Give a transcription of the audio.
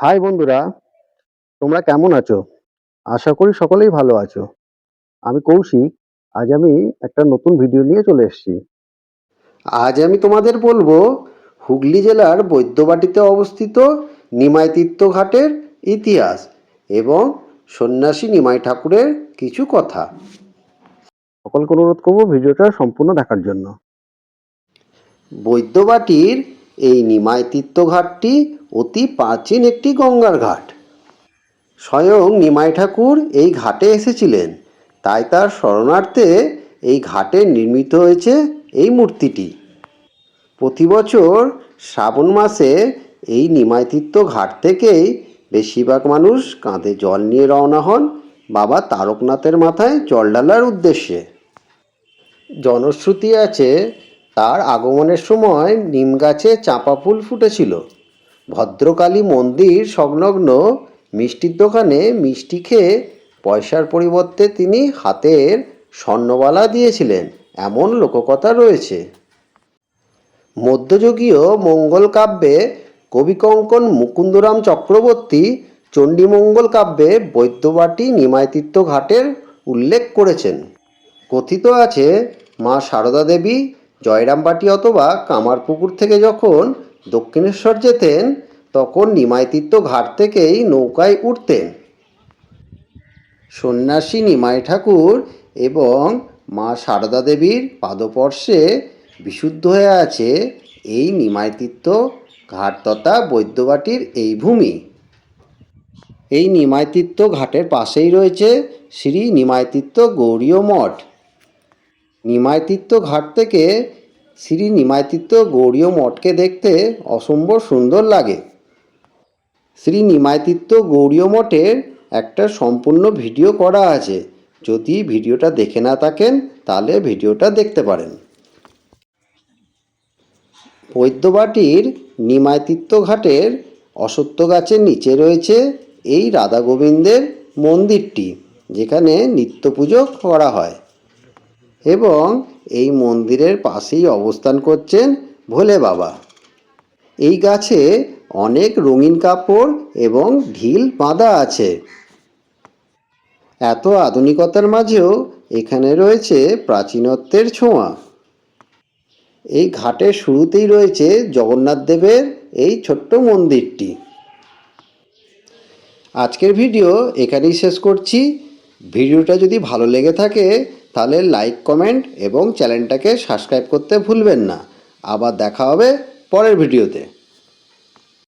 High বন্ধুরা, তোমরা কেমন আছো? আশা করি সকলেই ভালো আছো। আমি কৌশিক, আজ আমি একটা নতুন ভিডিও নিয়ে চলে এসেছি। আজ আমি তোমাদের বলব, হুগলি জেলার বৈদ্যবাটিতে অবস্থিত নিমাই তীর্থ ঘাটের ইতিহাস এবং সন্ন্যাসী নিমাই ঠাকুরের কিছু কথা। সকলকে অনুরোধ করব ভিডিওটা সম্পূর্ণ দেখার জন্য। বৈদ্যবাটির এই নিমাই তীর্থঘাটটি অতি প্রাচীন একটি গঙ্গার ঘাট। স্বয়ং নিমাই ঠাকুর এই ঘাটে এসেছিলেন। তাই তার স্মরণার্থে এই ঘাটে নির্মিত হয়েছে এই মূর্তিটি। প্রতি বছর শ্রাবণ মাসে এই নিমাই তীর্থ ঘাট থেকেই বেশিরভাগ মানুষ কাঁধে জল নিয়ে রওনা হন বাবা তারকনাথের মাথায় জল ঢালার উদ্দেশ্যে। জনশ্রুতি আছে তার আগমনের সময় নিম গাছে চাঁপা ফুল ফুটেছিল। ভদ্রকালী মন্দির সংলগ্ন মিষ্টির দোকানে মিষ্টি খেয়ে পয়সার পরিবর্তে তিনি হাতের স্বর্ণবালা দিয়েছিলেন। এমন লোককথা রয়েছে। মধ্যযুগীয় মঙ্গল কাব্যে কবিকঙ্কন মুকুন্দরাম চক্রবর্তী চণ্ডীমঙ্গল কাব্যে বৈদ্যবাটি নিমায়তীর্থ ঘাটের উল্লেখ করেছেন। কথিত আছে, মা সারদা দেবী জয়রামবাটি অথবা কামারপুকুর থেকে যখন দক্ষিণেশ্বর যেতেন, তখন নিমাইতীর্থ ঘাট থেকেই নৌকায় উঠতেন। সন্ন্যাসী নিমাই ঠাকুর এবং মা সারদা দেবীর পাদপর্শে বিশুদ্ধ হয়ে আছে এই নিমাইতীর্থ ঘাট তথা বৈদ্যবাটির এই ভূমি। এই নিমাইতীর্থ ঘাটের পাশেই রয়েছে শ্রী নিমাইতীর্থ গৌরীয় মঠ। নিমাইতীর্থ ঘাট থেকে শ্রী নিমাইতীর্থ গৌরীয় মঠকে দেখতে অসম্ভব সুন্দর লাগে। শ্রী নিমাইতীর্থ গৌরীয় মঠের একটা সম্পূর্ণ ভিডিও করা আছে। যদি ভিডিওটা দেখে না থাকেন, তাহলে ভিডিওটা দেখতে পারেন। বৈদ্যবাটির নিমাইতীর্থ ঘাটের অসত্য গাছের নিচে রয়েছে এই রাধা গোবিন্দের মন্দিরটি, যেখানে নিত্য পুজো করা হয়। এবং এই মন্দিরের পাশেই অবস্থান করছেন ভোলে বাবা। এই গাছে অনেক রঙিন কাপড় এবং ঢিল বাঁধা আছে। এত আধুনিকতার মাঝেও এখানে রয়েছে প্রাচীনত্বের ছোঁয়া। এই ঘাটের শুরুতেই রয়েছে জগন্নাথ দেবের এই ছোট্ট মন্দিরটি। আজকের ভিডিও এখানেই শেষ করছি। ভিডিওটা যদি ভালো লেগে থাকে তাহলে লাইক কমেন্ট এবং চ্যানেলটাকে সাবস্ক্রাইব করতে ভুলবেন না। আবার দেখা হবে পরের ভিডিওতে